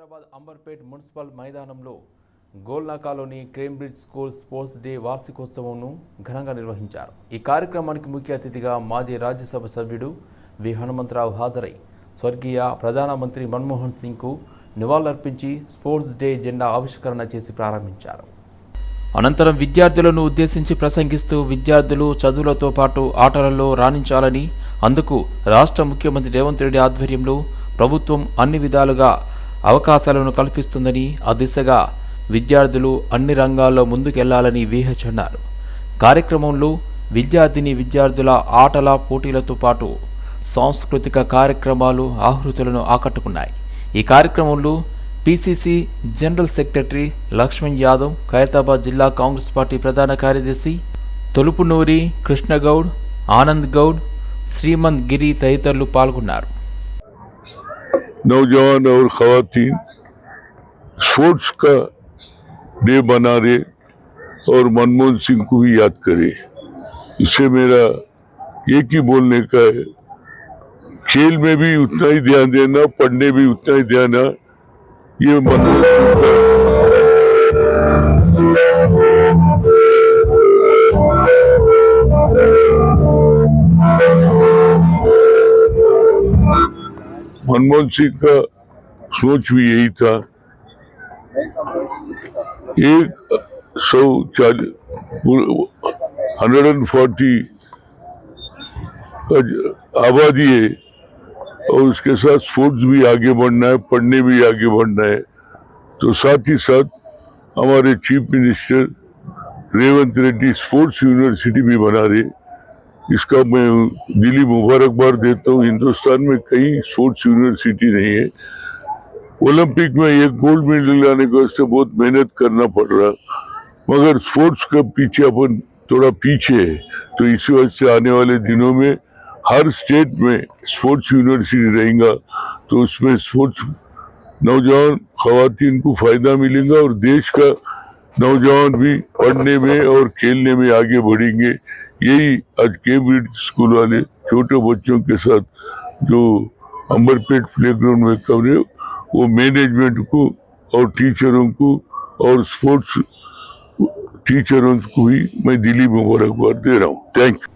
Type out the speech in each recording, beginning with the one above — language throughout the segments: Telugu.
హైదరాబాద్ అంబర్పేట్ మున్సిపల్ మైదానంలో గోల్నాకాలోని కేంబ్రిడ్జ్ స్కూల్ స్పోర్ట్స్ డే వార్షికోత్సవంను ఘనంగా నిర్వహించారు. ఈ కార్యక్రమానికి ముఖ్య అతిథిగా మాజీ రాజ్యసభ సభ్యుడు వి. హనుమంతరావు హాజరై స్వర్గీయ ప్రధానమంత్రి మన్మోహన్ సింగ్కు నివాళులర్పించి స్పోర్ట్స్ డే జెండా ఆవిష్కరణ చేసి ప్రారంభించారు. అనంతరం విద్యార్థులను ఉద్దేశించి ప్రసంగిస్తూ విద్యార్థులు చదువులతో పాటు ఆటలలో రాణించాలని అందుకు రాష్ట్ర ముఖ్యమంత్రి రేవంత్ రెడ్డి ఆధ్వర్యంలో ప్రభుత్వం అన్ని విధాలుగా అవకాశాలను కల్పిస్తుందని ఆ దిశగా విద్యార్థులు అన్ని రంగాల్లో ముందుకెళ్ళాలని విహెచ్ అన్నారు. కార్యక్రమంలో విద్యార్థిని విద్యార్థుల ఆటల పోటీలతో పాటు సాంస్కృతిక కార్యక్రమాలు ఆహృతులను ఆకట్టుకున్నాయి. ఈ కార్యక్రమంలో PCC general secretary Laxman Yadav Khairatabad జిల్లా కాంగ్రెస్ పార్టీ ప్రధాన కార్యదర్శి తొలుపునూరి కృష్ణగౌడ్ ఆనంద్ గౌడ్ శ్రీమంత్ గిరి తదితరులు పాల్గొన్నారు. नौजवान और खातन स्पोर्ट्स का डे बना रहे और मनमोहन सिंह को भी याद करे। इसे मेरा एक ही बोलने का है, खेल में भी उतना ही ध्यान देना, पढ़ने भी उतना ही ध्यान ये मनमोहन सिंह का मनमोहन सिंह का सोच भी यही था। एक सौ चालीस हंड्रेड एंड फोर्टी आबादी है और उसके साथ स्पोर्ट्स भी आगे बढ़ना है, पढ़ने भी आगे बढ़ना है। तो साथ ही साथ हमारे chief minister Revanth Reddy sports university भी बना रहे। इसका मैं दिली मुबारकबाद देता हूँ। हिंदुस्तान में कई स्पोर्ट्स यूनिवर्सिटी नहीं है। ओलंपिक में एक गोल्ड मेडल लाने के वास्ते बहुत मेहनत करना पड़ रहा। मगर स्पोर्ट्स का पीछे अपन थोड़ा पीछे है। तो इसी वजह से आने वाले दिनों में हर स्टेट में स्पोर्ट्स यूनिवर्सिटी रहेगा। तो उसमें स्पोर्ट्स नौजवान खातन को फ़ायदा मिलेगा और देश का नौजवान भी पढ़ने में और खेलने में आगे बढ़ेंगे। यही आज केम्ब्रिज स्कूल वाले छोटे बच्चों के साथ जो अंबरपेट प्लेग्राउंड में कर रहे वो मैनेजमेंट को और टीचरों को और स्पोर्ट्स टीचरों को भी मैं दिली मुबारकबाद दे रहा हूँ थैंक यू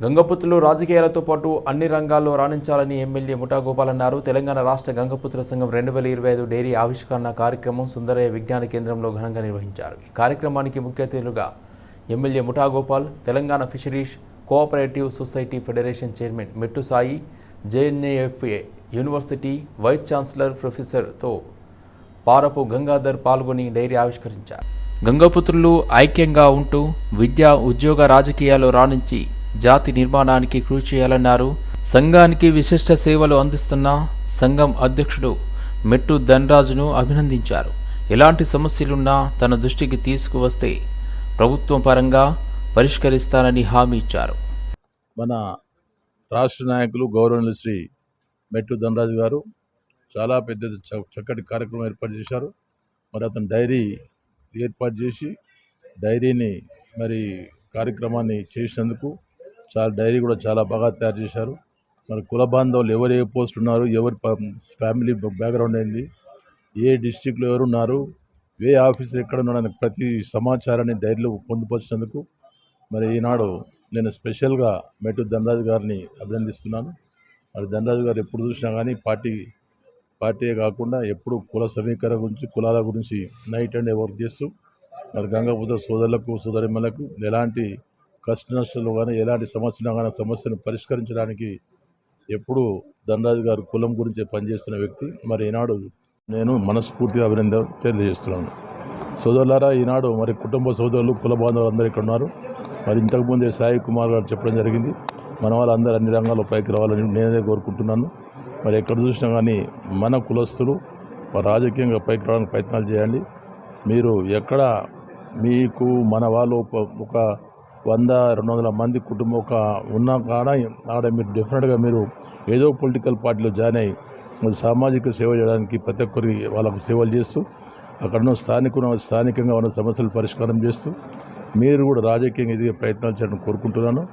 గంగపుత్రులు రాజకీయాలతో పాటు అన్ని రంగాల్లో రాణించాలని ఎమ్మెల్యే ముఠా గోపాల్ అన్నారు తెలంగాణ రాష్ట్ర గంగపుత్ర సంఘం రెండు వేల ఇరవై ఐదు డైరీ ఆవిష్కరణ కార్యక్రమం సుందరయ్య విజ్ఞాన కేంద్రంలో ఘనంగా నిర్వహించారు ఈ కార్యక్రమానికి ముఖ్య అతిథులుగా MLA Mutha Gopal Telangana fisheries cooperative society federation chairman Mettu Sai JNAFA university vice chancellor ప్రొఫెసర్తో Parapu Gangadhar పాల్గొని డైరీ ఆవిష్కరించారు. గంగపుత్రులు ఐక్యంగా ఉంటూ విద్య ఉద్యోగ రాజకీయాలు రాణించి జాతి నిర్మాణానికి కృషి చేయాలన్నారు. సంఘానికి విశిష్ట సేవలు అందిస్తున్న సంఘం అధ్యక్షుడు మెట్టు ధనరాజును అభినందించారు. ఎలాంటి సమస్యలున్నా తన దృష్టికి తీసుకువస్తే ప్రభుత్వం పరంగా పరిష్కరిస్తానని హామీ ఇచ్చారు. మన రాష్ట్ర నాయకులు గౌరవనీయులు శ్రీ మెట్టు ధనరాజు గారు చాలా పెద్ద చ- చక్కటి కార్యక్రమం ఏర్పాటు చేశారు. మరి అతను డైరీ ఏర్పాటు చేసి డైరీని మరి కార్యక్రమాన్ని చేసినందుకు చాలా డైరీ కూడా చాలా బాగా తయారు చేశారు. మరి కుల బాంధవులు ఎవరు ఏ పోస్ట్ ఉన్నారు ఎవరి ఫ్యామిలీ బ్యాక్గ్రౌండ్ ఏంది ఏ డిస్టిక్లో ఎవరు ఉన్నారు ఏ ఆఫీసర్ ఎక్కడ ఉన్నాడని ప్రతి సమాచారాన్ని డైరీలో పొందుపరిచినందుకు మరి ఈనాడు నేను స్పెషల్గా మెటు ధనరాజు గారిని అభినందిస్తున్నాను. మరి ధనరాజు గారు ఎప్పుడు చూసినా కానీ పార్టీ పార్టీయే కాకుండా ఎప్పుడు కుల సమీకరణ గురించి కులాల గురించి నైట్ అండ్ వర్క్ చేస్తూ మరి గంగాపుత్ర సోదరులకు సోదరిమ్మలకు ఎలాంటి కష్ట నష్టాలు కానీ ఎలాంటి సమస్యలు కానీ సమస్యను పరిష్కరించడానికి ఎప్పుడు ధనరాజు గారు కులం గురించి పనిచేస్తున్న వ్యక్తి. మరి ఈనాడు నేను మనస్ఫూర్తిగా అభినందన తెలియజేస్తున్నాను. సోదరులారా ఈనాడు మరి కుటుంబ సోదరులు కుల బాంధవులు అందరూ ఇక్కడ ఉన్నారు. మరి ఇంతకుముందే సాయి కుమార్ గారు చెప్పడం జరిగింది. మన వాళ్ళందరూ అన్ని రంగాల్లో పైకి రావాలని నేనే కోరుకుంటున్నాను. మరి ఎక్కడ చూసినా కానీ మన కులస్తులు రాజకీయంగా పైకి రావడానికి ప్రయత్నాలు చేయండి. మీరు ఎక్కడ మీకు మన వాళ్ళు ఒక- వంద రెండు వందల మంది కుటుంబం ఒక ఉన్న కాడ ఆడ మీరు డెఫినెట్గా మీరు ఏదో పొలిటికల్ పార్టీలో జాయిన్ అయ్యి సామాజిక సేవ చేయడానికి ప్రతి ఒక్కరికి వాళ్ళకు సేవలు చేస్తూ అక్కడ ఉన్న స్థానిక స్థానికంగా ఉన్న సమస్యలు పరిష్కారం చేస్తూ మీరు కూడా రాజకీయంగా ఎదిగే ప్రయత్నాలు చేయడం కోరుకుంటున్నాను.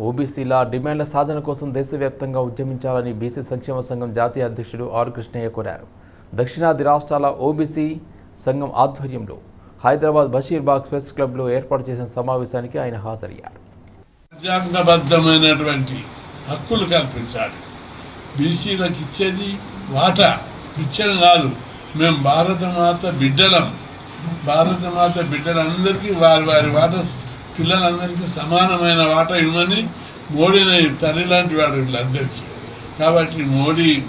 ఓబీసీల డిమాండ్ల సాధన కోసం దేశవ్యాప్తంగా ఉద్యమించాలని బీసీ సంక్షేమ సంఘం జాతీయ అధ్యక్షుడు ఆర్ కృష్ణయ్య కోరారు. దక్షిణాది రాష్ట్రాల ఓబీసీ సంఘం ఆధ్వర్యంలో హైదరాబాద్ బషీర్బాగ్ ప్రెస్ క్లబ్లో ఏర్పాటు చేసిన సమావేశానికి ఆయన హాజరయ్యారు. రాజ్యాంగబద్ధమైనటువంటి హక్కులు కల్పించాలి. బీసీలకు ఇచ్చేది వాటా పిచ్చని కాదు. మేము భారత మాత బిడ్డలం. భారతమాత బిడ్డలందరికీ వారి వారి వాట పిల్లలందరికీ సమానమైన వాట ఇవ్వమని మోడీని తల్లి లాంటి వాడు వీళ్ళందరికీ కాబట్టి మోడీ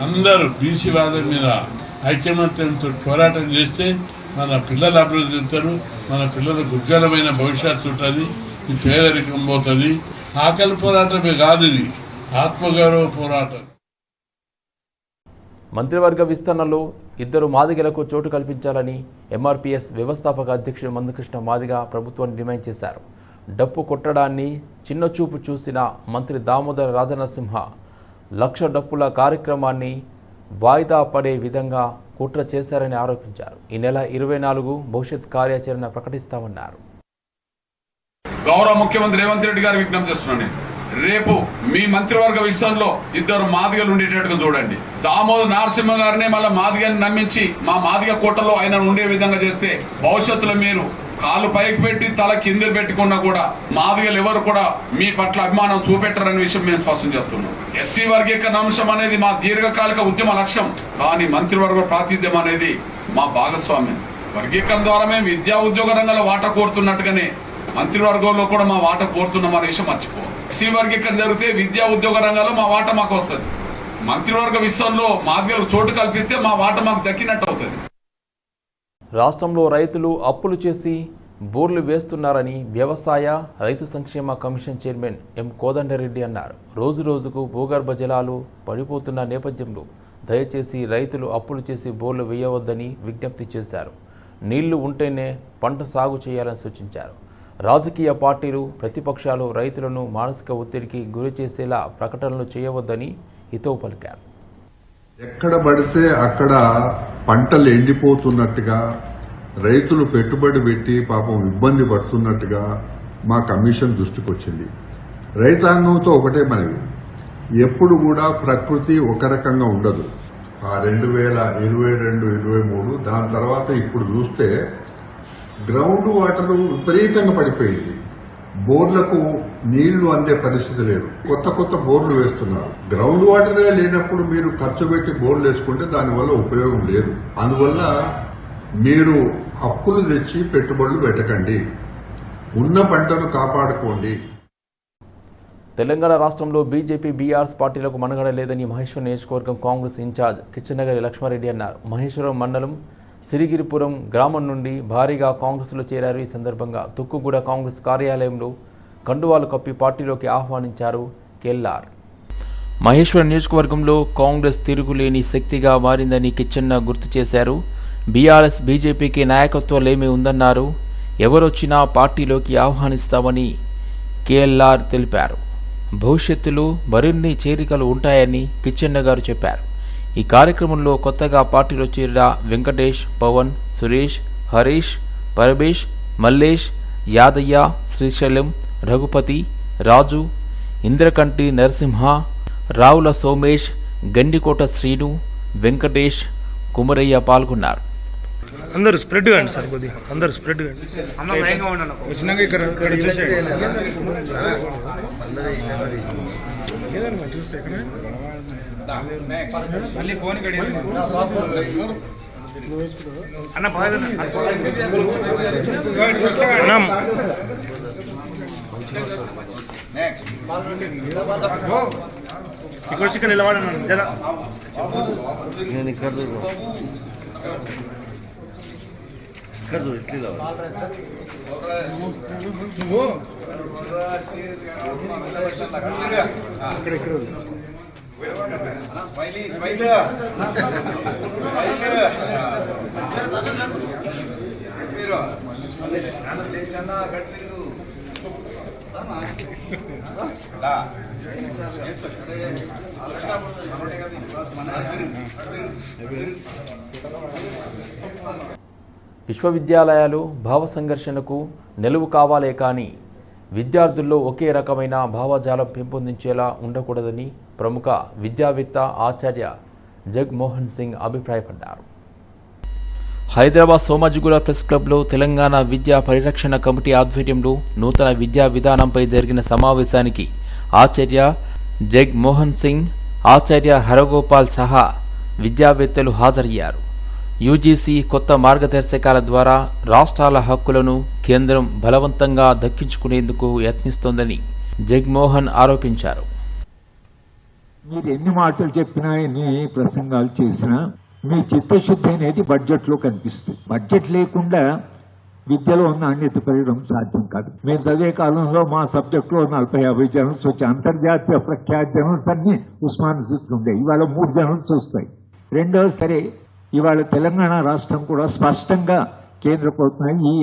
అందరూ బీసీ వాదం మీద ఐకమత్యంతో పోరాటం చేస్తే మన పిల్లలు అభివృద్ధి చెందుతారు మన పిల్లలకు ఉజ్వలమైన భవిష్యత్తు ఉంటుంది ఈ పేదరికం పోతుంది. ఆకలి పోరాటమే కాదు ఇది. ఆత్మగౌరవ పోరాటం. మంత్రివర్గ విస్తరణలో ఇద్దరు మాదిగలకు చోటు కల్పించాలని ఎంఆర్పిఎస్ వ్యవస్థాపక అధ్యక్షుడు మందకృష్ణ మాదిగ ప్రభుత్వాన్ని డిమాండ్ చేశారు. డప్పు కొట్టడాన్ని చిన్నచూపు చూసిన మంత్రి దామోదర రాజనరసింహ లక్ష డప్పుల కార్యక్రమాన్ని వాయిదా పడే విధంగా కుట్ర చేశారని ఆరోపించారు. ఈ నెల ఇరవై నాలుగు భవిష్యత్ కార్యాచరణ ప్రకటిస్తామన్నారు. గౌరవ ముఖ్యమంత్రి రేవంత్ రెడ్డి గారు విజ్ఞప్తి చేస్తున్నాను నేను. రేపు మీ మంత్రివర్గ విషయంలో ఇద్దరు మాదిగలు ఉండేటట్టుగా చూడండి. దామోదర్ నరసింహ గారిని మళ్ళీ మాదిగని నమ్మించి మా మాదిగ కోటలో ఆయన ఉండే విధంగా చేస్తే భవిష్యత్తులో మీరు కాలు పైకి పెట్టి తల కింద పెట్టుకున్నా కూడా మాదిగలు ఎవరు కూడా మీ పట్ల అభిమానం చూపెట్టరనే విషయం మేము స్పష్టం చేస్తున్నాం. ఎస్సీ వర్గీకరణ అంశం అనేది మా దీర్ఘకాలిక ఉద్యమ లక్ష్యం. కానీ మంత్రివర్గ ప్రాతిధ్యం అనేది మా భాగస్వామ్యం. వర్గీకరణ ద్వారా మేము విద్యా ఉద్యోగ రంగంలో వాటా కోరుతున్నట్టుగానే మంత్రివర్గంలో కూడా మా వాట కోరుతున్నాం అనే విషయం మర్చిపో ఎస్సీ ఇక్కడ జరిగితే విద్యా ఉద్యోగ రంగాల్లో మా వాట మాకు వస్తుంది. మంత్రివర్గ విషయంలో మాదిగలకు చోటు కల్పిస్తే మా వాట మాకు దక్కినట్టు అవుతుంది. రాష్ట్రంలో రైతులు అప్పులు చేసి బోర్లు వేస్తున్నారని వ్యవసాయ రైతు సంక్షేమ కమిషన్ చైర్మన్ ఎం కోదండరెడ్డి అన్నారు. రోజు రోజుకు భూగర్భ జలాలు పడిపోతున్న నేపథ్యంలో దయచేసి రైతులు అప్పులు చేసి బోర్లు వేయవద్దని విజ్ఞప్తి చేశారు. నీళ్ళు ఉంటేనే పంట సాగు చేయాలని సూచించారు. రాజకీయ పార్టీలు ప్రతిపక్షాలు రైతులను మానసిక ఒత్తిడికి గురి చేసేలా ప్రకటనలు చేయవద్దని హితవు పలికారు. ఎక్కడ పడితే అక్కడ పంటలు ఎండిపోతున్నట్టుగా రైతులు పెట్టుబడి పెట్టి పాపం ఇబ్బంది పడుతున్నట్టుగా మా కమిషన్ దృష్టికి వచ్చింది రైతాంగంతో ఒకటే మనవి. ఎప్పుడు కూడా ప్రకృతి ఒక రకంగా ఉండదు. ఆ రెండు వేల ఇరవై రెండు ఇరవై మూడు దాని తర్వాత ఇప్పుడు చూస్తే గ్రౌండ్ వాటర్ విపరీతంగా పడిపోయింది. బోర్లకు నీళ్ళు అందే పరిస్థితి లేదు. కొత్త కొత్త బోర్లు వేస్తున్నారు. గ్రౌండ్ వాటరే లేనప్పుడు మీరు ఖర్చు పెట్టి బోర్లు వేసుకుంటే దానివల్ల ఉపయోగం లేదు. అందువల్ల మీరు అప్పులు తెచ్చి పెట్టుబడులు పెట్టకండి. ఉన్న పంటను కాపాడుకోండి. తెలంగాణ రాష్ట్రంలో బీజేపీ బీఆర్ఎస్ పార్టీలకు మనుగడ లేదని మహేశ్వరం నియోజకవర్గం కాంగ్రెస్ ఇన్ఛార్జ్ కిచ్చనగరి లక్ష్మారెడ్డి అన్నారు. మహేశ్వరం మండలం సిరిగిరిపురం గ్రామం నుండి భారీగా కాంగ్రెస్లో చేరారు. ఈ సందర్భంగా తుక్కుగూడ కాంగ్రెస్ కార్యాలయంలో కండువాలు కప్పి పార్టీలోకి ఆహ్వానించారు కెల్లార్ మహేశ్వర్ నియోజకవర్గంలో కాంగ్రెస్ తిరుగులేని శక్తిగా మారిందని కిచ్చన్న గుర్తు చేశారు. బీఆర్ఎస్ బీజేపీకి నాయకత్వాలేమీ ఉందన్నారు. ఎవరొచ్చినా పార్టీలోకి ఆహ్వానిస్తామని కేఎల్ఆర్ తెలిపారు. భవిష్యత్తులో మరిన్ని చేరికలు ఉంటాయని కిచ్చెన్న గారు చెప్పారు. ఈ కార్యక్రమంలో కొత్తగా పార్టీలో చేరిన వెంకటేష్ పవన్ సురేష్ హరీష్ పరమేష్ మల్లేష్ యాదయ్య శ్రీశైలం రఘుపతి రాజు ఇంద్రకంటి నరసింహ రావుల సోమేష్ గండికోట శ్రీను వెంకటేష్ కుమరయ్య పాల్గొన్నారు. అందరూ స్ప్రెడ్ కండి సార్ కొద్దిగా. అందరూ స్ప్రెడ్ కండి వచ్చినాక ఇక్కడ ఇక్కడ చూసేయండి. లేదమ్మా, చూస్తే ఇక్కడ అన్న పదకొండు. అన్న. ఇక్కడ వచ్చి ఇక్కడ నిలబడన్నాను జర విశ్వవిద్యాలయాలు భావ సంఘర్షణకు నిలువు కావాలే కానీ విద్యార్థుల్లో ఒకే రకమైన భావజాలం పెంపొందించేలా ఉండకూడదని ప్రముఖ విద్యావేత్త ఆచార్య జగ్మోహన్ సింగ్ అభిప్రాయపడ్డారు. హైదరాబాద్ సోమాజిగూడ ప్రెస్ క్లబ్లో తెలంగాణ విద్యా పరిరక్షణ కమిటీ ఆధ్వర్యంలో నూతన విద్యా విధానంపై జరిగిన సమావేశానికి ఆచార్య జగ్మోహన్ సింగ్ ఆచార్య హరగోపాల్ సహా విద్యావేత్తలు హాజరయ్యారు. యూజీసీ కొత్త మార్గదర్శకాల ద్వారా రాష్ట్రాల హక్కులను కేంద్రం బలవంతంగా దక్కించుకునేందుకు యత్నిస్తోందని జగ్మోహన్ ఆరోపించారు. మీరు ఎన్ని మాటలు చెప్పినా ఎన్ని ప్రసంగాలు చేసినా మీ చిత్తశుద్ధి అనేది బడ్జెట్లో కనిపిస్తుంది. బడ్జెట్ లేకుండా విద్యలో నాణ్యత పెరగడం సాధ్యం కాదు. మేము చదివే కాలంలో మా సబ్జెక్టులో నలభై యాభై జర్నల్స్ వచ్చాయి. అంతర్జాతీయ ప్రఖ్యాత జర్నల్స్ అన్ని ఉస్మాన్ ఉండేవి. ఇవాళ మూడు జర్నల్స్ వస్తాయి. రెండవ సరే ఇవాళ తెలంగాణ రాష్ట్రం కూడా స్పష్టంగా కేంద్ర ప్రభుత్వం ఈ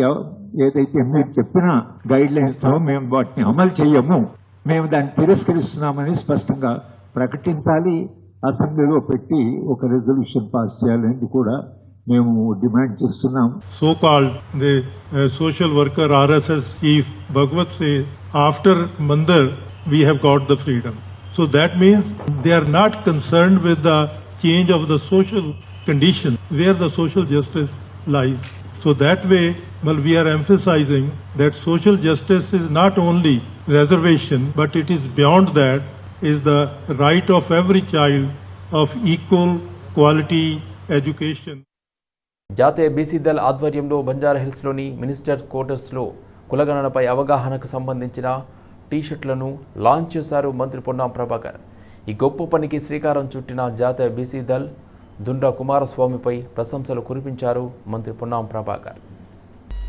ఏదైతే మీరు చెప్పిన గైడ్ లైన్స్తో మేము వాటిని అమలు చేయము. మేము దాన్ని తిరస్కరిస్తున్నామని స్పష్టంగా ప్రకటించాలి. అసెంబ్లీలో పెట్టి ఒక రెజల్యూషన్ పాస్ చేయాలని కూడా మేము డిమాండ్ చేస్తున్నాం. So call called social worker RSS ఈ Bhagwat say after mandir we have got the freedom so that means they are not concern with the change of the social social condition where the social justice lies. So that way, well, we are emphasizing that social justice is not only reservation, but it is beyond that, is the right of every child of equal quality education. జాతీయ బీసీ దళ ఆధ్వర్యంలో బంజారాహిల్స్లోని మినిస్టర్ క్వార్టర్స్లో కులగణనపై అవగాహనకు సంబంధించిన టీషర్ట్లను లాంచ్ చేశారు మంత్రి పొన్నాం ప్రభాకర్ ఈ గొప్ప పనికి శ్రీకారం చుట్టిన జాతీయ బీసీ దళ్ దుండ్ర కుమారస్వామిపై ప్రశంసలు కురిపించారు మంత్రి పొన్నాం ప్రభాకర్.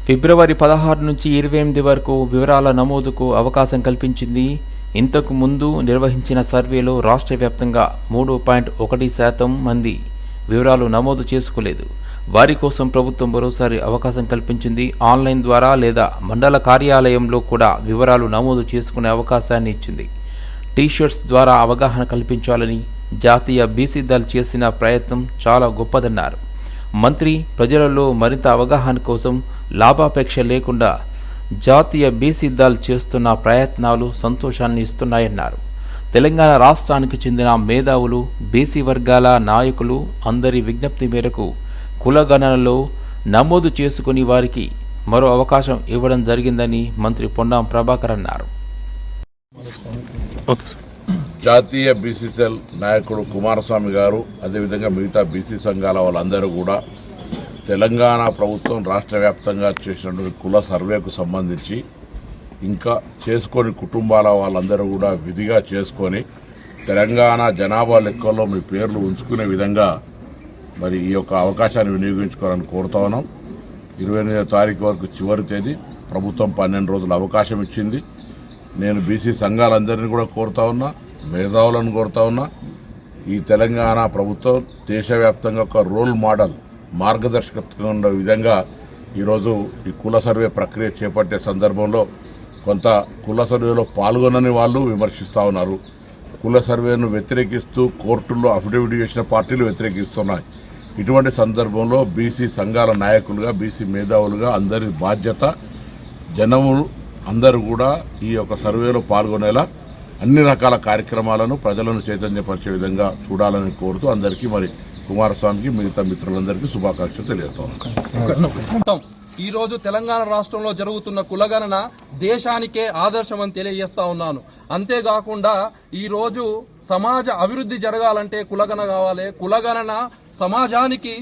ఫిబ్రవరి పదహారు నుంచి ఇరవై ఎనిమిది వరకు వివరాల నమోదుకు అవకాశం కల్పించింది. ఇంతకు ముందు నిర్వహించిన సర్వేలో రాష్ట్ర వ్యాప్తంగా మూడు పాయింట్ ఒకటి శాతం మంది వివరాలు నమోదు చేసుకోలేదు. వారి కోసం ప్రభుత్వం మరోసారి అవకాశం కల్పించింది. ఆన్లైన్ ద్వారా లేదా మండల కార్యాలయంలో కూడా వివరాలు నమోదు చేసుకునే అవకాశాన్ని ఇచ్చింది. టీషర్ట్స్ ద్వారా అవగాహన కల్పించాలని జాతీయ బీసీ దళ్ చేసిన ప్రయత్నం చాలా గొప్పదన్నారు. మంత్రి ప్రజలలో మరింత అవగాహన కోసం లాభాపేక్ష లేకుండా జాతీయ బీసీ దళ్ చేస్తున్న ప్రయత్నాలు సంతోషాన్ని ఇస్తున్నాయన్నారు. తెలంగాణ రాష్ట్రానికి చెందిన మేధావులు బీసీ వర్గాల నాయకులు అందరి విజ్ఞప్తి మేరకు కులగణనలో నమోదు చేసుకుని వారికి మరో అవకాశం ఇవ్వడం జరిగిందని మంత్రి పొన్నాం ప్రభాకర్ అన్నారు. జాతీయ బీసీసీఎల్ నాయకుడు కుమారస్వామి గారు అదేవిధంగా మిగతా బీసీ సంఘాల వాళ్ళందరూ కూడా తెలంగాణ ప్రభుత్వం రాష్ట్ర వ్యాప్తంగా చేసినటువంటి కుల సర్వేకు సంబంధించి ఇంకా చేసుకొని కుటుంబాల వాళ్ళందరూ కూడా విధిగా చేసుకొని తెలంగాణ జనాభా లెక్కల్లో మీ పేర్లు ఉంచుకునే విధంగా మరి ఈ యొక్క అవకాశాన్ని వినియోగించుకోవాలని కోరుతా ఉన్నాం. ఇరవై ఎనిమిదో తారీఖు వరకు చివరి తేదీ ప్రభుత్వం పన్నెండు రోజుల అవకాశం ఇచ్చింది. నేను బీసీ సంఘాలందరినీ కూడా కోరుతా ఉన్నా. మేధావులను కోరుతా ఉన్నా ఈ తెలంగాణ ప్రభుత్వం దేశవ్యాప్తంగా ఒక రోల్ మోడల్ మార్గదర్శకత్వం ఉండే విధంగా ఈరోజు ఈ కుల సర్వే ప్రక్రియ చేపట్టే సందర్భంలో కొంత కుల సర్వేలో పాల్గొనని వాళ్ళు విమర్శిస్తూ ఉన్నారు. కుల సర్వేను వ్యతిరేకిస్తూ కోర్టుల్లో అఫిడవిట్ చేసిన పార్టీలు వ్యతిరేకిస్తున్నాయి. ఇటువంటి సందర్భంలో బీసీ సంఘాల నాయకులుగా బీసీ మేధావులుగా అందరి బాధ్యత జనము అందరూ కూడా ఈ యొక్క సర్వేలో పాల్గొనేలా అన్ని రకాల కార్యక్రమాలను ప్రజలను చైతన్యపరిచే విధంగా చూడాలని కోరుతూ అందరికీ మరి కుమారస్వామికి మిగతా మిత్రులందరికీ శుభాకాంక్షలు తెలియజేస్తాం. ఈరోజు ఈ రోజు తెలంగాణ రాష్ట్రంలో జరుగుతున్న కులగణన దేశానికే ఆదర్శమని తెలియజేస్తా ఉన్నాను. అంతేకాకుండా ఈ రోజు సమాజ అభివృద్ధి జరగాలంటే కులగణ కావాలి. కులగణన సమాజానికి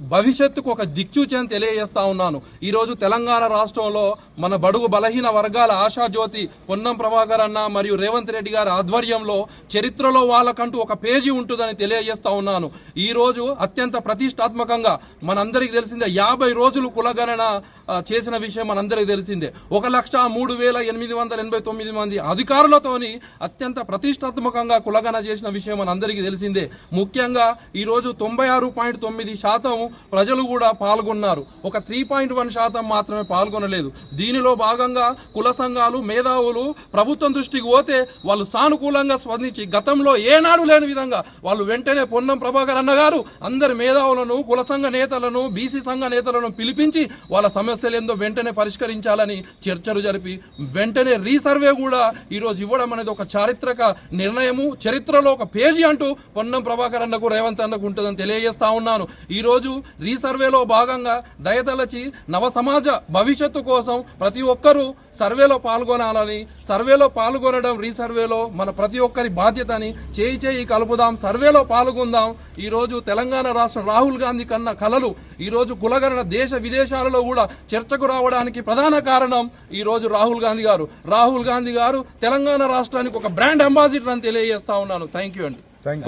భవిష్యత్తుకు ఒక దిక్సూచి అని తెలియజేస్తా ఉన్నాను. ఈరోజు తెలంగాణ రాష్ట్రంలో మన బడుగు బలహీన వర్గాల ఆశాజ్యోతి పొన్నం ప్రభాకర్ అన్న మరియు రేవంత్ రెడ్డి గారి ఆధ్వర్యంలో చరిత్రలో వాళ్ళకంటూ ఒక పేజీ ఉంటుందని తెలియజేస్తా ఉన్నాను. ఈ రోజు అత్యంత ప్రతిష్టాత్మకంగా మనందరికీ తెలిసిందే యాభై రోజులు కులగణన చేసిన విషయం మనందరికీ తెలిసిందే. ఒక లక్ష మూడు వేల ఎనిమిది వందల ఎనభై తొమ్మిది మంది అధికారులతోని అత్యంత ప్రతిష్టాత్మకంగా కులగణ చేసిన విషయం మనందరికీ తెలిసిందే. ముఖ్యంగా ఈ రోజు తొంభై ఆరు పాయింట్ తొమ్మిది శాతం ప్రజలు కూడా పాల్గొన్నారు. ఒక త్రీ పాయింట్ వన్ శాతం మాత్రమే పాల్గొనలేదు. దీనిలో భాగంగా కుల సంఘాలు మేధావులు ప్రభుత్వం దృష్టికి పోతే వాళ్ళు సానుకూలంగా స్పందించి గతంలో ఏనాడు లేని విధంగా వాళ్ళు వెంటనే పొన్నం ప్రభాకర్ అన్న గారు అందరి మేధావులను కుల సంఘ నేతలను బీసీ సంఘ నేతలను పిలిపించి వాళ్ళ సమస్యలు ఏందో వెంటనే పరిష్కరించాలని చర్చలు జరిపి వెంటనే రీసర్వే కూడా ఈరోజు ఇవ్వడం అనేది ఒక చారిత్రక నిర్ణయము చరిత్రలో ఒక పేజీ అంటూ పొన్నం ప్రభాకర్ అన్నకు రేవంత్ అన్నకు ఉంటుందని తెలియజేస్తా ఉన్నాను. ఈరోజు రీసర్వేలో భాగంగా దయతలచి నవ సమాజ భవిష్యత్తు కోసం ప్రతి ఒక్కరూ సర్వేలో పాల్గొనాలని సర్వేలో పాల్గొనడం రీసర్వేలో మన ప్రతి ఒక్కరి బాధ్యత అని చేయి చేయి కలుపుదాం సర్వేలో పాల్గొందాం. ఈ రోజు తెలంగాణ రాష్ట్ర రాహుల్ గాంధీ కన్న కలలు ఈ రోజు కులగణన దేశ విదేశాలలో కూడా చర్చకు రావడానికి ప్రధాన కారణం ఈ రోజు రాహుల్ గాంధీ గారు. రాహుల్ గాంధీ గారు తెలంగాణ రాష్ట్రానికి ఒక బ్రాండ్ అంబాసిడర్ అని తెలియజేస్తా ఉన్నాను. థ్యాంక్ యూ అండి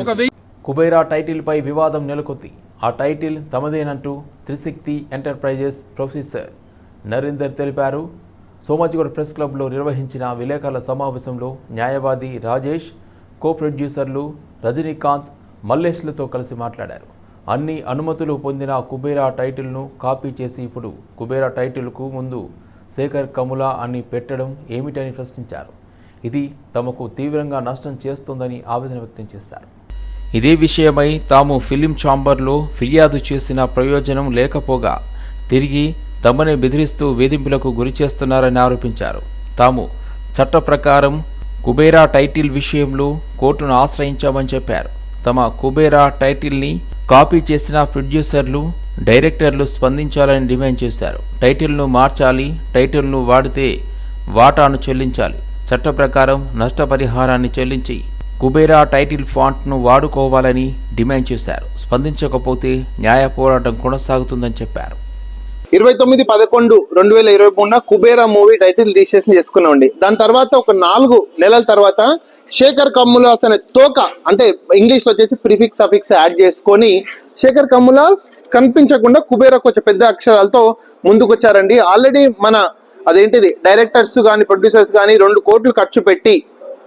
ఒక కుబేరా టైటిల్పై వివాదం నెలకొంది. ఆ టైటిల్ తమదేనంటూ త్రిశక్తి ఎంటర్ప్రైజెస్ ప్రొఫెసర్ నరేందర్ తెలిపారు. సోమాజిగూడ ప్రెస్ క్లబ్లో నిర్వహించిన విలేకరుల సమావేశంలో న్యాయవాది రాజేష్ కో ప్రొడ్యూసర్లు రజనీకాంత్ మల్లేష్లతో కలిసి మాట్లాడారు. అన్ని అనుమతులు పొందిన కుబేరా టైటిల్ను కాపీ చేసి ఇప్పుడు కుబేరా టైటిల్కు ముందు శేఖర్ కముల అని పెట్టడం ఏమిటని ప్రశ్నించారు. ఇది తమకు తీవ్రంగా నష్టం చేస్తుందని ఆవేదన వ్యక్తం చేశారు. ఇదే విషయమై తాము ఫిలిం ఛాంబర్లో ఫిర్యాదు చేసిన ప్రయోజనం లేకపోగా తిరిగి తమనే బెదిరిస్తూ వేధింపులకు గురి చేస్తున్నారని ఆరోపించారు. తాము చట్ట ప్రకారం కుబేరా టైటిల్ విషయంలో కోర్టును ఆశ్రయించామని చెప్పారు. తమ కుబేరా టైటిల్ని కాపీ చేసిన ప్రొడ్యూసర్లు డైరెక్టర్లు స్పందించాలని డిమాండ్ చేశారు. టైటిల్ను మార్చాలి టైటిల్ను వాడితే వాటాను చెల్లించాలి. చట్ట ప్రకారం నష్టపరిహారాన్ని చెల్లించి కుబేరా టైటిల్ ఫాంట్ను వాడుకోవాలని డిమాండ్ చేశారు. స్పందించకపోతే న్యాయ పోరాటం కొనసాగుతుందని చెప్పారు. ఇరవై తొమ్మిది పదకొండు రెండు వేల ఇరవై మూడున కుబేరా మూవీ టైటిల్ రిజిస్ట్రేషన్ చేసుకున్నామండి. దాని తర్వాత ఒక నాలుగు నెలల తర్వాత శేఖర్ కమ్ములాస్ అనే తోక అంటే ఇంగ్లీష్లో వచ్చేసి ప్రిఫిక్స్ అఫిక్స్ యాడ్ చేసుకొని శేఖర్ కమ్ములాస్ కనిపించకుండా కుబేరా కొంచెం పెద్ద అక్షరాలతో ముందుకు వచ్చారండి ఆల్రెడీ మన అదేంటిది డైరెక్టర్స్ కానీ ప్రొడ్యూసర్స్ కానీ రెండు కోట్లు ఖర్చు పెట్టి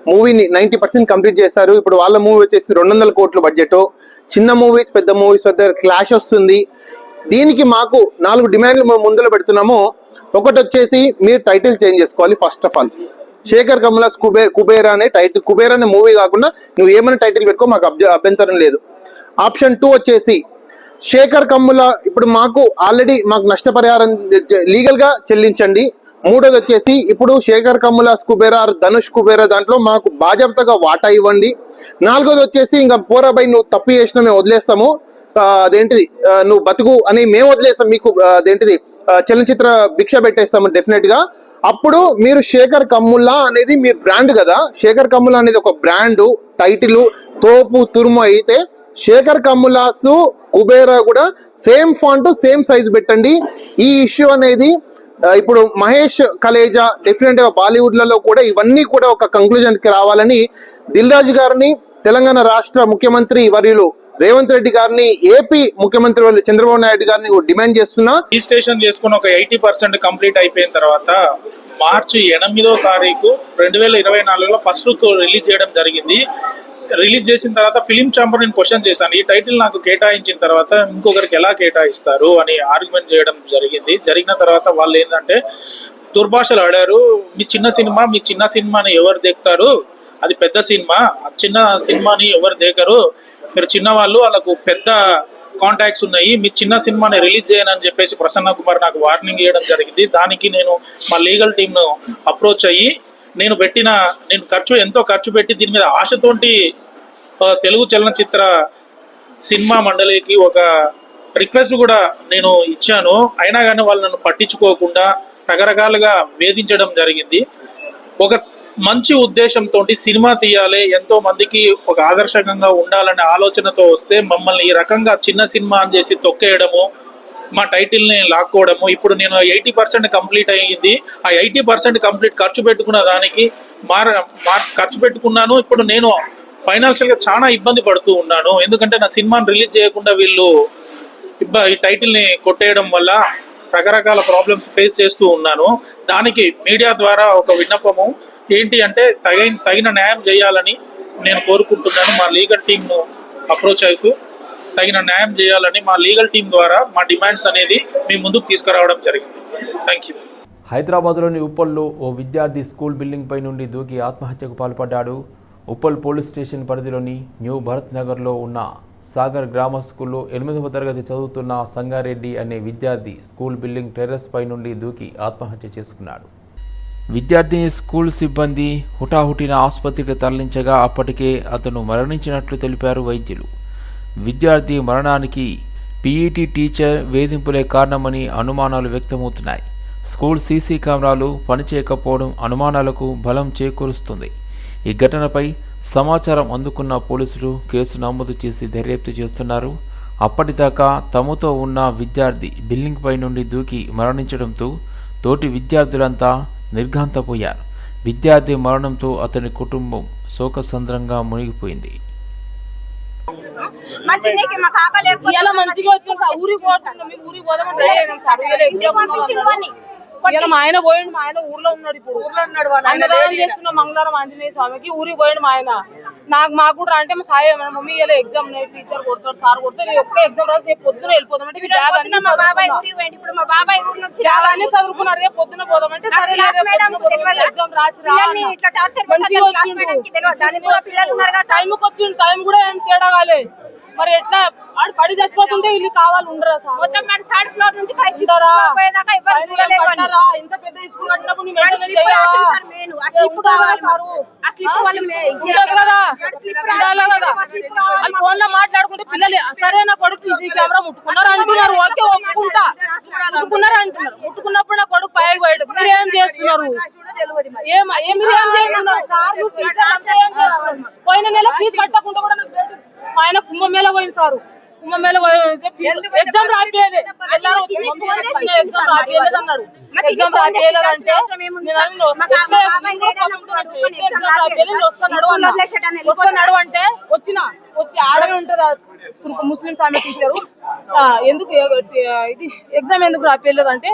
మూవీని నైంటీ పర్సెంట్ కంప్లీట్ చేశారు. ఇప్పుడు వాళ్ళ మూవీ వచ్చేసి రెండు వందల కోట్ల బడ్జెట్ చిన్న మూవీస్ పెద్ద మూవీస్ వద్ద క్లాష్ వస్తుంది. దీనికి మాకు నాలుగు డిమాండ్లు మేము ముందులో పెడుతున్నాము. ఒకటి వచ్చేసి మీరు టైటిల్ చేంజ్ చేసుకోవాలి first of all Sekhar Kammula's Kuber Kubera అనే టైటిల్ కుబేర్ అనే మూవీ కాకుండా నువ్వు ఏమైనా టైటిల్ పెట్టుకో మాకు అభ్య- అభ్యంతరం లేదు. ఆప్షన్ టూ వచ్చేసి శేఖర్ కమ్ముల ఇప్పుడు మాకు ఆల్రెడీ మాకు నష్టపరిహారం లీగల్గా చెల్లించండి. మూడోది వచ్చేసి ఇప్పుడు శేఖర్ కమ్ములాస్ కుబేరా ఆర్ ధనుష్ కుబేరా దాంట్లో మాకు బాధ్యతగా వాటా ఇవ్వండి. నాలుగోది వచ్చేసి ఇంకా పోరాబై నువ్వు తప్పు చేసినా మేము వదిలేస్తాము. అదేంటిది? నువ్వు బతుకు అని మేము వదిలేస్తాం. మీకు అదేంటిది? చలనచిత్ర భిక్ష పెట్టేస్తాము డెఫినెట్గా. అప్పుడు మీరు శేఖర్ కమ్ముల్లా అనేది మీ బ్రాండ్ కదా. శేఖర్ కమ్ముల్లా అనేది ఒక బ్రాండ్ టైటిల్ తోపు తురుము అయితే శేఖర్ కమ్ములాసు కుబేరా కూడా సేమ్ ఫాంట్ సేమ్ సైజ్ పెట్టండి. ఈ ఇష్యూ అనేది ఇప్పుడు మహేష్ కలేజా డెఫినెట్గా బాలీవుడ్లలో కూడా ఇవన్నీ కూడా ఒక కంక్లూజన్కి రావాలని దిల్ రాజు గారిని తెలంగాణ రాష్ట్ర ముఖ్యమంత్రి వర్యులు రేవంత్ రెడ్డి గారిని ఏపీ ముఖ్యమంత్రి వర్యులు చంద్రబాబు నాయుడు గారిని డిమాండ్ చేస్తున్నా. రిజిస్ట్రేషన్ చేసుకుని ఒక ఎయిటీ పర్సెంట్ కంప్లీట్ అయిపోయిన తర్వాత మార్చి ఎనిమిదో తారీఖు రెండు వేల ఇరవై నాలుగులో ఫస్ట్ లుక్ రిలీజ్ చేయడం జరిగింది. రిలీజ్ చేసిన తర్వాత ఫిలిం ఛాంబర్ నేను క్వశ్చన్ చేశాను. ఈ టైటిల్ నాకు కేటాయించిన తర్వాత ఇంకొకరికి ఎలా కేటాయిస్తారు అని ఆర్గ్యుమెంట్ చేయడం జరిగింది. జరిగిన తర్వాత వాళ్ళు ఏంటంటే దుర్భాషలు ఆడారు. మీ చిన్న సినిమా మీ చిన్న సినిమాని ఎవరు దేక్తారు? అది పెద్ద సినిమా. ఆ చిన్న సినిమాని ఎవరు దేకరు? మీరు చిన్నవాళ్ళు వాళ్ళకు పెద్ద కాంటాక్ట్స్ ఉన్నాయి. మీ చిన్న సినిమాని రిలీజ్ చేయనని చెప్పేసి ప్రసన్న కుమార్ నాకు వార్నింగ్ ఇవ్వడం జరిగింది. దానికి నేను మా లీగల్ టీంను అప్రోచ్ అయ్యి నేను పెట్టిన నేను ఖర్చు ఎంతో ఖర్చు పెట్టి దీని మీద ఆశతోటి తెలుగు చలనచిత్ర సినిమా మండలికి ఒక రిక్వెస్ట్ కూడా నేను ఇచ్చాను. అయినా కానీ వాళ్ళు నన్ను పట్టించుకోకుండా రకరకాలుగా వేధించడం జరిగింది. ఒక మంచి ఉద్దేశంతో సినిమా తీయాలి ఎంతో మందికి ఒక ఆదర్శకంగా ఉండాలనే ఆలోచనతో వస్తే మమ్మల్ని ఈ రకంగా చిన్న సినిమా అని చేసి తొక్కేయడము మా టైటిల్ని లాక్కోవడము. ఇప్పుడు నేను ఎయిటీ పర్సెంట్ కంప్లీట్ అయ్యింది. ఆ ఎయిటీ పర్సెంట్ కంప్లీట్ ఖర్చు పెట్టుకున్న దానికి మార్ ఖర్చు పెట్టుకున్నాను. ఇప్పుడు నేను ఫైనాన్షియల్గా చాలా ఇబ్బంది పడుతూ ఉన్నాను. ఎందుకంటే నా సినిమాని రిలీజ్ చేయకుండా వీళ్ళు ఇబ్బ ఈ టైటిల్ని కొట్టేయడం వల్ల రకరకాల ప్రాబ్లమ్స్ ఫేస్ చేస్తూ ఉన్నాను. దానికి మీడియా ద్వారా ఒక విన్నపము. ఏంటి అంటే తగిన తగిన న్యాయం చేయాలని నేను కోరుకుంటున్నాను. మా లీగల్ టీంను అప్రోచ్ అవుతూ తగిన న్యాయం చేయాలని మా లీగల్ టీం ద్వారా మా డిమాండ్స్ అనేది మేము ముందుకు తీసుకురావడం జరిగింది. థ్యాంక్ యూ హైదరాబాద్లోని ఉప్పల్లో ఓ విద్యార్థి స్కూల్ బిల్డింగ్ పై నుండి దూకి ఆత్మహత్యకు పాల్పడ్డాడు. ఉప్పల్ పోలీస్ స్టేషన్ పరిధిలోని న్యూ భరత్ నగర్లో ఉన్న సాగర్ గ్రామ స్కూల్లో ఎనిమిదవ తరగతి చదువుతున్న సంగారెడ్డి అనే విద్యార్థి స్కూల్ బిల్డింగ్ టెర్రస్ పై నుండి దూకి ఆత్మహత్య చేసుకున్నాడు. విద్యార్థిని స్కూల్ సిబ్బంది హుటాహుటిన ఆసుపత్రికి తరలించగా అప్పటికే అతను మరణించినట్లు తెలిపారు వైద్యులు. విద్యార్థి మరణానికి పీఈటీ టీచర్ వేధింపులే కారణమని అనుమానాలు వ్యక్తమవుతున్నాయి. స్కూల్ సీసీ కెమెరాలు పనిచేయకపోవడం అనుమానాలకు బలం చేకూరుస్తుంది. ఈ ఘటనపై సమాచారం అందుకున్న పోలీసులు కేసు నమోదు చేసి దర్యాప్తు చేస్తున్నారు. అప్పటిదాకా తమతో ఉన్న విద్యార్థి బిల్డింగ్ పై నుండి దూకి మరణించడంతో తోటి విద్యార్థులంతా నిర్ఘాంతపోయారు. విద్యార్థి మరణంతో అతని కుటుంబం శోకసంద్రంగా మునిగిపోయింది. మంచినీకి మా కాక లేకపోతే మంచిగా వచ్చాం ఊరికి మేము ఊరికి ఇలా ఎగ్జామ్ ఇలా మా ఆయన పోయిండు మా ఆయన ఊర్లో ఉన్నాడు ఇప్పుడు. ఊర్లో ఉన్నాడు అన్నదానం చేస్తున్నాం మంగళవారం ఆంజనేయ స్వామికి. ఊరికి పోయిండు మా ఆయన. నాకు మాకు కూడా అంటే మా సాయి మా మమ్మీ ఇలా ఎగ్జామ్ టీచర్ కొడతాడు సార్ కొడతాడు ఒక్క ఎగ్జామ్ రాసి రేపు పొద్దున వెళ్ళిపోదామంటే ఈ బ్యాగ్ అన్ని మా బాబాయ్ ఊరికి పోయిండు. ఇప్పుడు మా బాబాయ్ ఊరి నుంచి బ్యాగ్ అన్ని చదువుకున్నాడు రేపు పొద్దున పోదామంటే సరే ఎగ్జామ్ రాసి. ఇట్లా టార్చర్ మంచిగా వచ్చిండు. టైం కూడా ఏం తేడా కాలే. మరి ఎట్లా ఆడు పడి చచ్చిపోతుంటే వీళ్ళు కావాలి ఉండరా సార్ మొత్తం మన థర్డ్ ఫ్లోర్ నుంచి? పోయేదాకా? ఇంత పెద్ద కట్టినప్పుడు సార్ మెయిన్. ఆ కావాలి సారు? ఆ వాళ్ళు. కదా? ఉండాలి. కదా? ఫోన్లో మాట్లాడుకుంటే పిల్లలు సరే నా కొడుకు సీసీ కెమెరా ముట్టుకున్నారు అంటున్నారు ఓకే ఒప్పుకుంటా ముట్టుకున్నారు అంటున్నారు ముట్టుకున్నప్పుడు నా కొడుకు పైకి పోయాడు మీరు ఏం చేస్తున్నారు ఏం సార్ నువ్వు పోయిన నెల ఫీజు కట్టకుండా కూడా నాకు ఆయన కుంభమేళ పోయింది సారు. ఎగ్జామ్ ఎగ్జామ్ అన్నాడు ఎగ్జామ్ వస్తున్నాడు అంటే వచ్చిన వచ్చి ఆడనే ఉంటదా ముస్లిం సామె టీచరు. ఎందుకు ఇది ఎగ్జామ్ ఎందుకు రాపియలేదు అంటే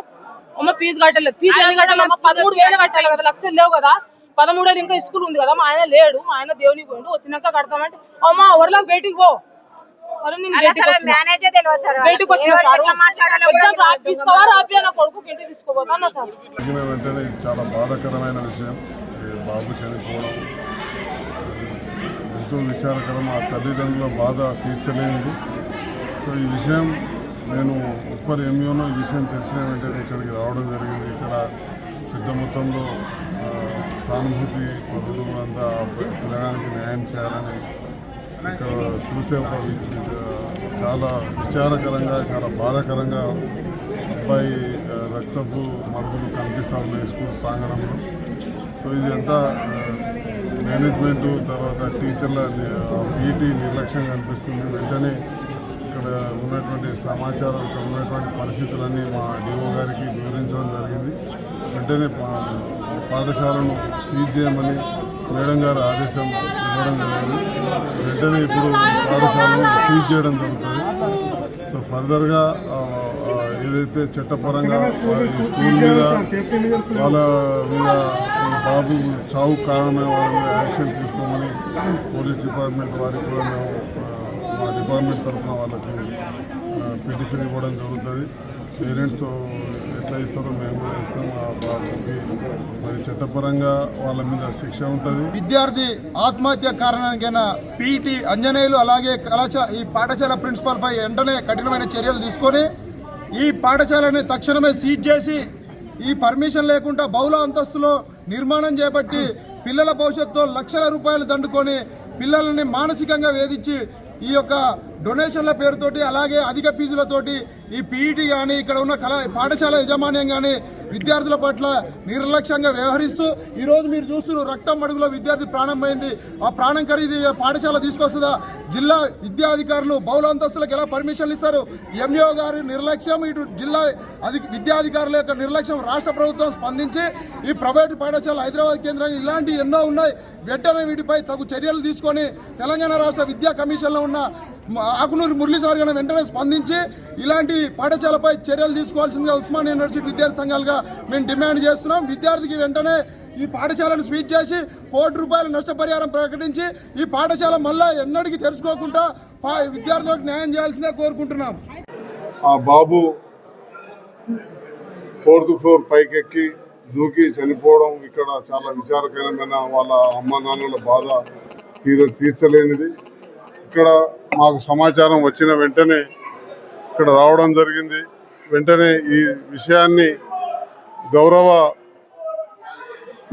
అమ్మ ఫీజు కట్టలేదు. ఫీజు ఎందుకు కట్టాలి పదమూడు వేలు కట్టాలి కదా లక్షలు లేవు కదా. పదమూడు వేలు ఇంకా స్కూల్ ఉంది కదా మా ఆయన లేడు మా ఆయన దేవునికి పోయిండు వచ్చినాక కడతామంటే అమ్మ ఎవరిలోకి బయటికి పో. వెంటనే చాలా బాధాకరమైన విషయం. బాబు చనిపోవడం. ఎంతో విచారకరం ఆ తల్లిదండ్రుల బాధ తీర్చలేనిది. సో ఈ విషయం నేను ఉప్పర్ ఎంఈఓలో ఈ విషయం తెలిసిన వెంటనే ఇక్కడికి రావడం జరిగింది. ఇక్కడ పెద్ద మొత్తంలో సానుభూతి పరులు అంతా ఆ న్యాయం చేయాలని ఇక్కడ చూసే ఒక చాలా విచారకరంగా చాలా బాధాకరంగా అబ్బాయి రక్తపు మరుగులు కనిపిస్తూ ఉన్నాయి స్కూల్ ప్రాంగణంలో. సో ఇది అంతా మేనేజ్మెంట్ తర్వాత టీచర్ల పీటీ నిర్లక్ష్యం కనిపిస్తుంది. వెంటనే ఇక్కడ ఉన్నటువంటి సమాచారం ఇక్కడ ఉన్నటువంటి పరిస్థితులన్నీ మా డిఓ గారికి వివరించడం జరిగింది. వెంటనే పాఠశాలను సీజ్ చేయమని మేడం గారు ఆదేశం ఇవ్వడం జరిగింది. వెంటనే ఇప్పుడు పాఠశాలను సీజ్ చేయడం జరుగుతుంది. సో ఫర్దర్గా ఏదైతే చట్టపరంగా స్కూల్ మీద వాళ్ళ మీద బాబు చావు కారణమే వాళ్ళ మీద యాక్షన్ తీసుకోమని పోలీస్ డిపార్ట్మెంట్ వారికి కూడా మేము మా డిపార్ట్మెంట్ తరఫున వాళ్ళకి పిటిషన్ ఇవ్వడం జరుగుతుంది. పేరెంట్స్తో ఎట్లా ఇస్తారో మేము కూడా ఇస్తాం. మరి చట్టపరంగా వాళ్ళ మీద శిక్ష ఉంటుంది. విద్యార్థి ఆత్మహత్య కారణానికైనా పీఈటీ అంజనేయులు అలాగే కళాశాల ఈ పాఠశాల ప్రిన్సిపాల్పై వెంటనే కఠినమైన చర్యలు తీసుకొని ఈ పాఠశాలని తక్షణమే సీజ్ చేసి ఈ పర్మిషన్ లేకుండా బహుళ అంతస్తులో నిర్మాణం చేపట్టి పిల్లల భవిష్యత్తులో లక్షల రూపాయలు దండుకొని పిల్లలని మానసికంగా వేధించి ఈ యొక్క డొనేషన్ల పేరుతోటి అలాగే అధిక ఫీజులతోటి ఈ పీఈటీ కానీ ఇక్కడ ఉన్న కళా పాఠశాల యాజమాన్యం కానీ విద్యార్థుల పట్ల నిర్లక్ష్యంగా వ్యవహరిస్తూ ఈరోజు మీరు చూస్తున్నారు రక్తం అడుగులో విద్యార్థి ప్రాణం పోయింది ఆ ప్రాణం ఖరీదు పాఠశాల తీసుకొస్తుందా? జిల్లా విద్యాధికారులు బహుళ అంతస్తులకు ఎలా పర్మిషన్లు ఇస్తారు? ఎంఈఓ గారి నిర్లక్ష్యం ఇటు జిల్లా అధి విద్యాధికారుల యొక్క నిర్లక్ష్యం రాష్ట్ర ప్రభుత్వం స్పందించి ఈ ప్రైవేటు పాఠశాల హైదరాబాద్ కేంద్రంగా ఇలాంటి ఎన్నో ఉన్నాయి. వెంటనే వీటిపై తగు చర్యలు తీసుకొని తెలంగాణ రాష్ట్ర విద్యా కమిషన్లో ఉన్న ఆకునూరు మురళీ సార్ గారు వెంటనే స్పందించి ఇలాంటి పాఠశాలపై చర్యలు తీసుకోవాల్సిందిగా ఉస్మాన్ యూనివర్సిటీ విద్యార్థి సంఘాలుగా మేము డిమాండ్ చేస్తున్నాం. విద్యార్థికి వెంటనే ఈ పాఠశాలను స్వీచ్ చేసి కోటి రూపాయల నష్టపరిహారం ప్రకటించి ఈ పాఠశాల మళ్ళా ఎన్నటికీ తెలుసుకోకుండా పా- విద్యార్థులకు న్యాయం చేయాల్సిందే కోరుకుంటున్నాం. ఆ బాబు ఫోర్త్ ఫ్లోర్ పైకెక్కి దూకి చనిపోవడం ఇక్కడ చాలా విచారకరమైన వాళ్ళ అమ్మ నాన్నల బాధ తీర తీర్చలేనిది. ఇక్కడ మాకు సమాచారం వచ్చిన వెంటనే ఇక్కడ రావడం జరిగింది. వెంటనే ఈ విషయాన్ని గౌరవ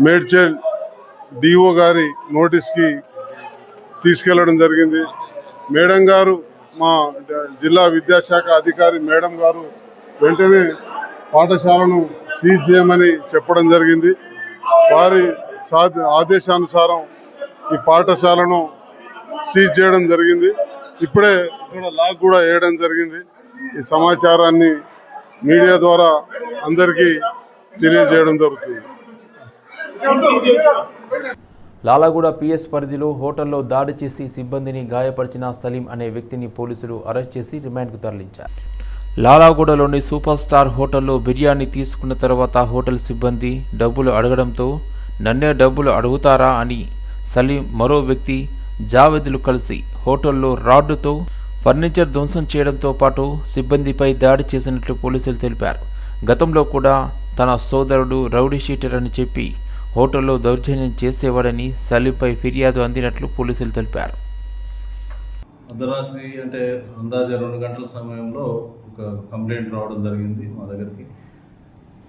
మేడ్చల్ డిఓ గారి నోటీస్కి తీసుకెళ్ళడం జరిగింది. మేడం గారు మా జిల్లా విద్యాశాఖ అధికారి మేడం గారు వెంటనే పాఠశాలను సీజ్ చేయమని చెప్పడం జరిగింది. వారి సా- ఆదేశానుసారం ఈ పాఠశాలను సీజ్ చేయడం జరిగింది. ఇప్పుడే ఇక్కడ లాక్ కూడా వేయడం జరిగింది. ఈ సమాచారాన్ని మీడియా ద్వారా అందరికీ తెలియజేయడం జరుగుతుంది. లాలాగూడ పిఎస్ పరిధిలో హోటల్లో దాడి చేసి సిబ్బందిని గాయపరిచిన సలీం అనే వ్యక్తిని పోలీసులు అరెస్ట్ చేసి రిమాండ్కు తరలించారు. లాలాగూడలోని సూపర్ స్టార్ హోటల్లో బిర్యానీ తీసుకున్న తర్వాత హోటల్ సిబ్బంది డబ్బులు అడగడంతో నన్నే డబ్బులు అడుగుతారా? అని సలీం మరో వ్యక్తి జావేద్లు కలిసి హోటల్లో రాడ్డుతో ఫర్నిచర్ ధ్వంసం చేయడంతో పాటు సిబ్బందిపై దాడి చేసినట్లు పోలీసులు తెలిపారు. గతంలో కూడా తన సోదరుడు రౌడీ షీటర్ అని చెప్పి హోటల్లో దౌర్జన్యం చేసేవాడని సలీంపై ఫిర్యాదు అందినట్లు పోలీసులు తెలిపారు. అర్ధరాత్రి అంటే అందాజ రెండు గంటల సమయంలో ఒక కంప్లైంట్ రావడం జరిగింది మా దగ్గరికి.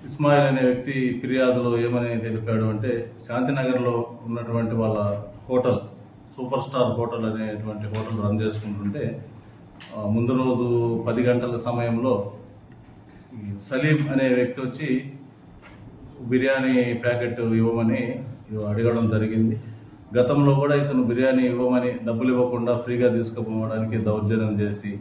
ఇస్మాయిల్ అనే వ్యక్తి ఫిర్యాదులో ఏమని తెలిపాడు అంటే శాంతినగర్లో ఉన్నటువంటి వాళ్ళ హోటల్ సూపర్ స్టార్ హోటల్ అనేటువంటి హోటల్ రన్ చేసుకుంటుంటే ముందు రోజు పది గంటల సమయంలో సలీం అనే వ్యక్తి వచ్చి బిర్యానీ ప్యాకెట్ ఇవ్వమని అడగడం జరిగింది. గతంలో కూడా ఇతను బిర్యానీ ఇవ్వమని డబ్బులు ఇవ్వకుండా ఫ్రీగా తీసుకుపోవడానికి దౌర్జన్యం చేసి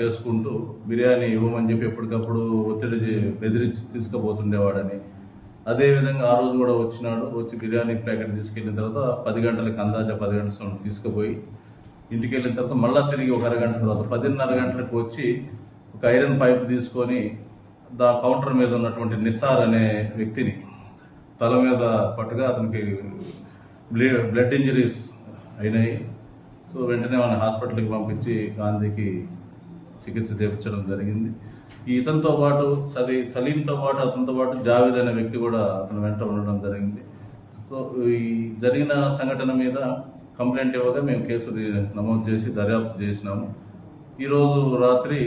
చేసుకుంటూ బిర్యానీ ఇవ్వమని చెప్పి ఎప్పటికప్పుడు ఒత్తిడి బెదిరించి తీసుకుపోతుండేవాడని అదేవిధంగా ఆ రోజు కూడా వచ్చినాడు వచ్చి బిర్యానీ ప్యాకెట్ తీసుకెళ్ళిన తర్వాత పది గంటలకు అందాజా పది గంటల సమయం తీసుకుపోయి ఇంటికి వెళ్ళిన తర్వాత మళ్ళీ తిరిగి ఒక అరగంట తర్వాత పదిన్నర గంటలకు వచ్చి ఒక ఐరన్ పైప్ తీసుకొని దా కౌంటర్ మీద ఉన్నటువంటి నిస్సార్ అనే వ్యక్తిని తల మీద పట్టుగా అతనికి బ్లడ్ బ్లడ్ ఇంజరీస్ అయినాయి. సో వెంటనే మన హాస్పిటల్కి పంపించి గాంధీకి చికిత్స చేపించడం జరిగింది. ఈ ఇతనితో పాటు సలీ సలీంతో పాటు అతనితో పాటు జావేద్ అనే వ్యక్తి కూడా అతని వెంట ఉండడం జరిగింది. సో ఈ జరిగిన సంఘటన మీద కంప్లైంట్ ఇవ్వగా మేము కేసు నమోదు చేసి దర్యాప్తు చేసినాము. ఈరోజు రాత్రి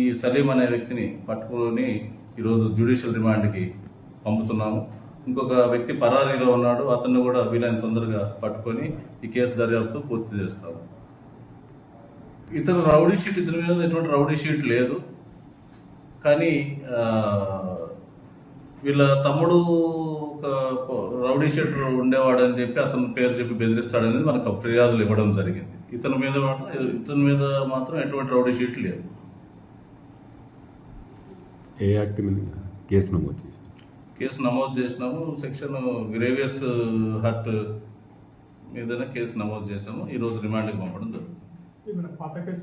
ఈ సలీం అనే వ్యక్తిని పట్టుకొని ఈరోజు జ్యుడిషియల్ రిమాండ్కి పంపుతున్నాము. ఇంకొక వ్యక్తి పరారీలో ఉన్నాడు. అతన్ని కూడా వీలైన తొందరగా పట్టుకొని ఈ కేసు దర్యాప్తు పూర్తి చేస్తాము. ఇతను రౌడీ షీట్ ఇతని మీద ఎటువంటి రౌడీ షీట్ లేదు. కానీ వీళ్ళ తమ్ముడు ఒక రౌడీ షీట్ ఉండేవాడని చెప్పి అతని పేరు చెప్పి బెదిరిస్తాడనేది మనకు ఫిర్యాదులు ఇవ్వడం జరిగింది. ఇతని మీద మాత్రం ఇతని మీద మాత్రం ఎటువంటి రౌడీ షీట్ లేదు. ఏ యాక్ట్ మీద కేసు నమోదు చేశారు? కేసు నమోదు చేసినాము. సెక్షన్ గ్రేవియస్ హర్ట్ మీదనే కేసు నమోదు చేసాము ఈరోజు రిమాండ్కి పంపడం జరుగుతుంది. పాత కేసు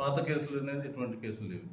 పాత కేసులు అనేది ఎటువంటి కేసులు లేవు.